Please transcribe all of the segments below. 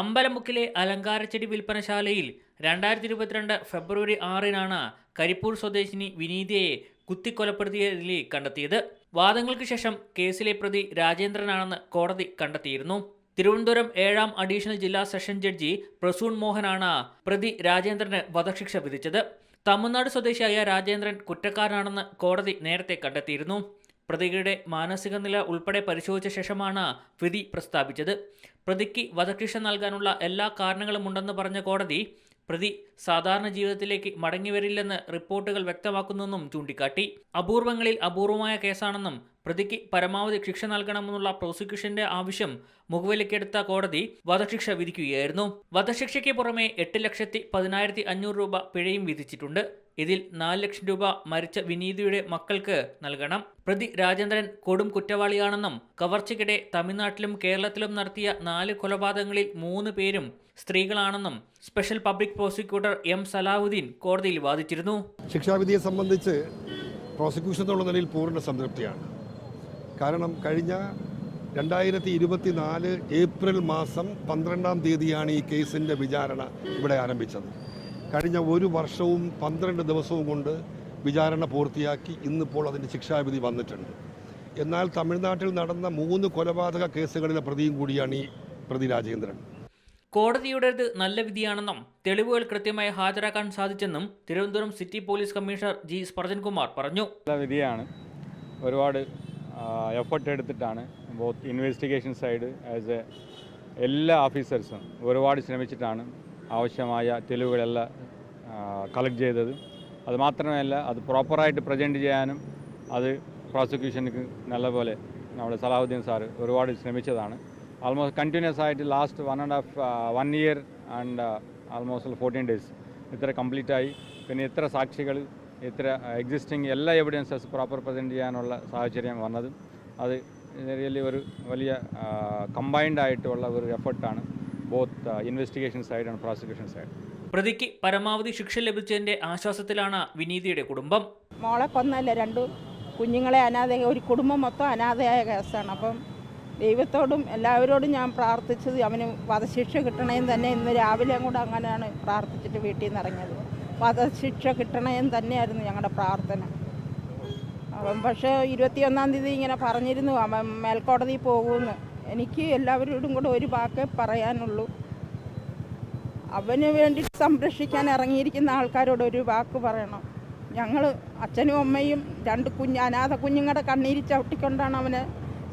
അമ്പലമുക്കിലെ അലങ്കാരച്ചെടി വിൽപ്പനശാലയിൽ രണ്ടായിരത്തി ഇരുപത്തിരണ്ട് ഫെബ്രുവരി ആറിനാണ് കരിപ്പൂർ സ്വദേശിനി വിനീതയെ കുത്തിക്കൊലപ്പെടുത്തിയ നിലയിൽ കണ്ടെത്തിയത്. വാദങ്ങൾക്ക് ശേഷം കേസിലെ പ്രതി രാജേന്ദ്രനാണെന്ന് കോടതി കണ്ടെത്തിയിരുന്നു. തിരുവനന്തപുരം ഏഴാം അഡീഷണൽ ജില്ലാ സെഷൻ ജഡ്ജി പ്രസൂൺ മോഹനാണ് പ്രതി രാജേന്ദ്രന് വധശിക്ഷ വിധിച്ചത്. തമിഴ്നാട് സ്വദേശിയായ രാജേന്ദ്രൻ കുറ്റക്കാരനാണെന്ന് കോടതി നേരത്തെ കണ്ടെത്തിയിരുന്നു. പ്രതികളുടെ മാനസിക നില ഉൾപ്പെടെ പരിശോധിച്ച ശേഷമാണ് വിധി പ്രസ്താവിച്ചത്. പ്രതിക്ക് വധശിക്ഷ നൽകാനുള്ള എല്ലാ കാരണങ്ങളുമുണ്ടെന്ന് പറഞ്ഞ കോടതി പ്രതി സാധാരണ ജീവിതത്തിലേക്ക് മടങ്ങിവരില്ലെന്ന് റിപ്പോർട്ടുകൾ വ്യക്തമാക്കുന്നെന്നും ചൂണ്ടിക്കാട്ടി. അപൂർവങ്ങളിൽ അപൂർവമായ കേസാണെന്നും പ്രതിക്ക് പരമാവധി ശിക്ഷ നൽകണമെന്നുള്ള പ്രോസിക്യൂഷന്റെ ആവശ്യം മുഖവിലക്കെടുത്ത കോടതി വധശിക്ഷ വിധിക്കുകയായിരുന്നു. വധശിക്ഷയ്ക്ക് പുറമെ എട്ട് ലക്ഷത്തി പതിനായിരത്തി അഞ്ഞൂറ് രൂപ പിഴയും വിധിച്ചിട്ടുണ്ട്. ഇതിൽ നാല് ലക്ഷം രൂപ മരിച്ച വിനീതിയുടെ മക്കൾക്ക് നൽകണം. പ്രതി രാജേന്ദ്രൻ കൊടും കുറ്റവാളിയാണെന്നും കവർച്ചയ്ക്കിടെ തമിഴ്നാട്ടിലും കേരളത്തിലും നടത്തിയ നാല് കൊലപാതകങ്ങളിൽ മൂന്ന് പേരും സ്ത്രീകളാണെന്നും special public prosecutor M Salahuddin കോടതിയിൽ വാദിച്ചിരുന്നു. ശിക്ഷാവിധിയെ സംബന്ധിച്ച് പ്രോസിക്യൂഷൻ എന്നുള്ള നിലയിൽ പൂർണ സംതൃപ്തിയാണ്. കാരണം കഴിഞ്ഞ രണ്ടായിരത്തി ഇരുപത്തി നാല് ഏപ്രിൽ മാസം പന്ത്രണ്ടാം തീയതിയാണ് ഈ കേസിന്റെ വിചാരണ ഇവിടെ ആരംഭിച്ചത്. കഴിഞ്ഞ ഒരു വർഷവും പന്ത്രണ്ട് ദിവസവും കൊണ്ട് വിചാരണ പൂർത്തിയാക്കി ഇന്നിപ്പോൾ അതിന്റെ ശിക്ഷാവിധി വന്നിട്ടുണ്ട്. എന്നാൽ തമിഴ്നാട്ടിൽ നടന്ന മൂന്ന് കൊലപാതക കേസുകളിലെ പ്രതിയും കൂടിയാണ് ഈ പ്രതി രാജേന്ദ്രൻ. കോടതിയുടേത് നല്ല വിധിയാണെന്നും തെളിവുകൾ കൃത്യമായി ഹാജരാക്കാൻ സാധിച്ചെന്നും Thiruvananthapuram city police commissioner G Sparjankumar പറഞ്ഞു. നല്ല വിധിയാണ്. ഒരുപാട് എഫർട്ട് എടുത്തിട്ടാണ് both investigation side as a എല്ലാ ഓഫീസേഴ്സും ഒരുപാട് ശ്രമിച്ചിട്ടാണ് ആവശ്യമായ തെളിവുകളെല്ലാം കളക്ട് ചെയ്തത്. അത് മാത്രമല്ല അത് പ്രോപ്പറായിട്ട് പ്രസന്റ് ചെയ്യാനും അത് പ്രോസിക്യൂഷനുക്ക് നല്ലപോലെ നമ്മുടെ സലാഹുദ്ദീൻ സാറ് ഒരുപാട് ശ്രമിച്ചതാണ്. ആൾമോസ്റ്റ് കണ്ടിന്യൂസ് ആയിട്ട് last one and half one year and almost fourteen days ഇത്ര കംപ്ലീറ്റ് ആയി. പിന്നെ ഇത്ര സാക്ഷികൾ ഇത്ര എക്സിസ്റ്റിംഗ് എല്ലാ എവിഡൻസസ് പ്രോപ്പർ പ്രസന്റ് ചെയ്യാനുള്ള സാഹചര്യം വന്നത്. അത് റിയലി ഒരു വലിയ കമ്പൈൻഡ് ആയിട്ടുള്ള ഒരു എഫർട്ടാണ് both investigation side and prosecution side പ്രതിക്ക് പരമാവധി ശിക്ഷ ലഭിച്ചതിന്റെ ആശ്വാസത്തിലാണ് വിനീതിയുടെ കുടുംബം. മോളെ കൊന്നല്ല രണ്ടു കുഞ്ഞുങ്ങളെ അനാഥ ഒരു കുടുംബം മൊത്തം അനാഥയായ കേസാണ്. അപ്പം ദൈവത്തോടും എല്ലാവരോടും ഞാൻ പ്രാർത്ഥിച്ചത് അവന് വധശിക്ഷ കിട്ടണേന്ന് തന്നെ ഇന്ന് രാവിലെ കൂടെ അങ്ങനെയാണ് പ്രാർത്ഥിച്ചിട്ട് വീട്ടിൽ നിന്ന് ഇറങ്ങിയത്. വധശിക്ഷ കിട്ടണേന്ന് തന്നെയായിരുന്നു ഞങ്ങളുടെ പ്രാർത്ഥന. അവൻ പക്ഷേ ഇരുപത്തിയൊന്നാം തീയതി ഇങ്ങനെ പറഞ്ഞിരുന്നു അവൻ മേൽക്കോടതിയിൽ പോകുമെന്ന്. എനിക്ക് എല്ലാവരോടും കൂടെ ഒരു വാക്ക് പറയാനുള്ളൂ. അവന് വേണ്ടി സംരക്ഷിക്കാൻ ഇറങ്ങിയിരിക്കുന്ന ആൾക്കാരോട് ഒരു വാക്ക് പറയണം. ഞങ്ങൾ അച്ഛനും അമ്മയും രണ്ട് കുഞ്ഞ് അനാഥ കുഞ്ഞുങ്ങളുടെ കണ്ണീരി ചവിട്ടിക്കൊണ്ടാണ് അവനെ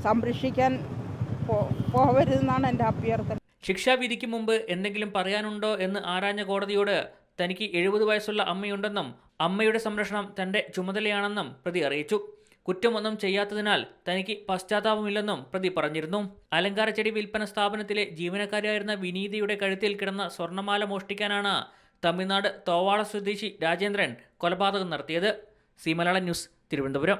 സംരക്ഷിക്കാൻ പോകരുതെന്നാണ് എന്റെ അഭ്യർത്ഥന. ശിക്ഷാവിധിക്ക് മുമ്പ് എന്തെങ്കിലും പറയാനുണ്ടോ എന്ന് ആരാഞ്ഞ കോടതിയോട് തനിക്ക് എഴുപത് വയസ്സുള്ള അമ്മയുണ്ടെന്നും അമ്മയുടെ സംരക്ഷണം തന്റെ ചുമതലയാണെന്നും പ്രതി അറിയിച്ചു. കുറ്റമൊന്നും ചെയ്യാത്തതിനാൽ തനിക്ക് പശ്ചാത്താപമില്ലെന്നും പ്രതി പറഞ്ഞിരുന്നു. അലങ്കാരച്ചെടി വിൽപ്പന സ്ഥാപനത്തിലെ ജീവനക്കാരിയായിരുന്ന വിനീതയുടെ കഴുത്തിൽ കിടന്ന സ്വർണമാല മോഷ്ടിക്കാനാണ് തമിഴ്നാട് തോവാള സ്വദേശി രാജേന്ദ്രൻ കൊലപാതകം നടത്തിയത്. സി മലയാള ന്യൂസ് തിരുവനന്തപുരം.